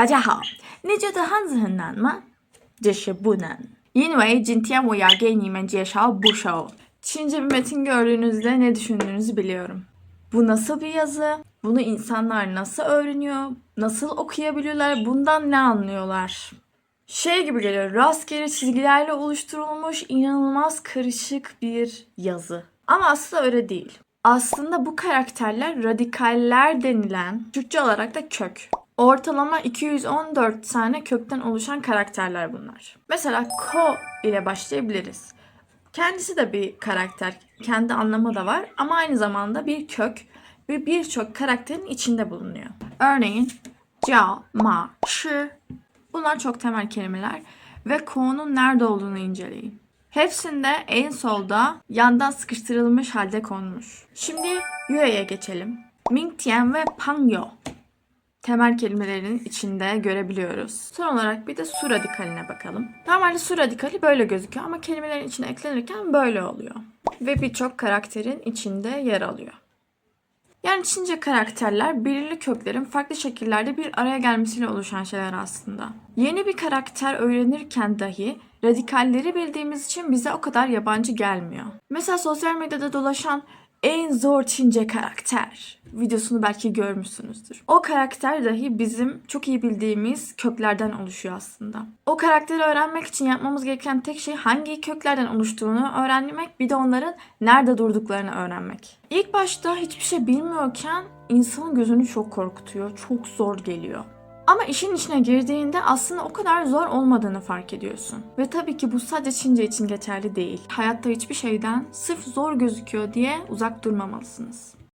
大家好，你觉得汉字很难吗？这是不难，因为今天我要给你们介绍bu show. Çince bir metin gördüğünüzde ne düşündüğünüzü biliyorum. Bu nasıl bir yazı? Bunu insanlar nasıl öğreniyor? Nasıl okuyabiliyorlar? Bundan ne anlıyorlar? Şey gibi geliyor, rastgele çizgilerle oluşturulmuş inanılmaz karışık bir yazı. Ama aslında öyle değil. Aslında bu karakterler radikaller denilen, Türkçe olarak da kök. Ortalama 214 tane kökten oluşan karakterler bunlar. Mesela Ko ile başlayabiliriz. Kendisi de bir karakter, kendi anlamı da var ama aynı zamanda bir kök ve birçok karakterin içinde bulunuyor. Örneğin Jia, Ma, Shi Bunlar çok temel kelimeler ve ko'nun nerede olduğunu inceleyin. Hepsinde en solda yandan sıkıştırılmış halde konmuş. Şimdi Yue'ye geçelim. Mingtian ve Pangyo temel kelimelerin içinde görebiliyoruz. Son olarak bir de su radikaline bakalım. Normalde su radikali böyle gözüküyor ama kelimelerin içine eklenirken böyle oluyor. Ve birçok karakterin içinde yer alıyor. Yani Çince karakterler belirli köklerin farklı şekillerde bir araya gelmesiyle oluşan şeyler aslında. Yeni bir karakter öğrenirken dahi radikalleri bildiğimiz için bize o kadar yabancı gelmiyor. Mesela sosyal medyada dolaşan en zor Çince karakter videosunu belki görmüşsünüzdür. O karakter dahi bizim çok iyi bildiğimiz köklerden oluşuyor aslında. O karakteri öğrenmek için yapmamız gereken tek şey hangi köklerden oluştuğunu öğrenmek bir de onların nerede durduklarını öğrenmek. İlk başta hiçbir şey bilmiyorken insanın gözünü çok korkutuyor, çok zor geliyor. Ama işin içine girdiğinde aslında o kadar zor olmadığını fark ediyorsun. Ve tabii ki bu sadece Çince için geçerli değil. Hayatta hiçbir şeyden sırf zor gözüküyor diye uzak durmamalısınız.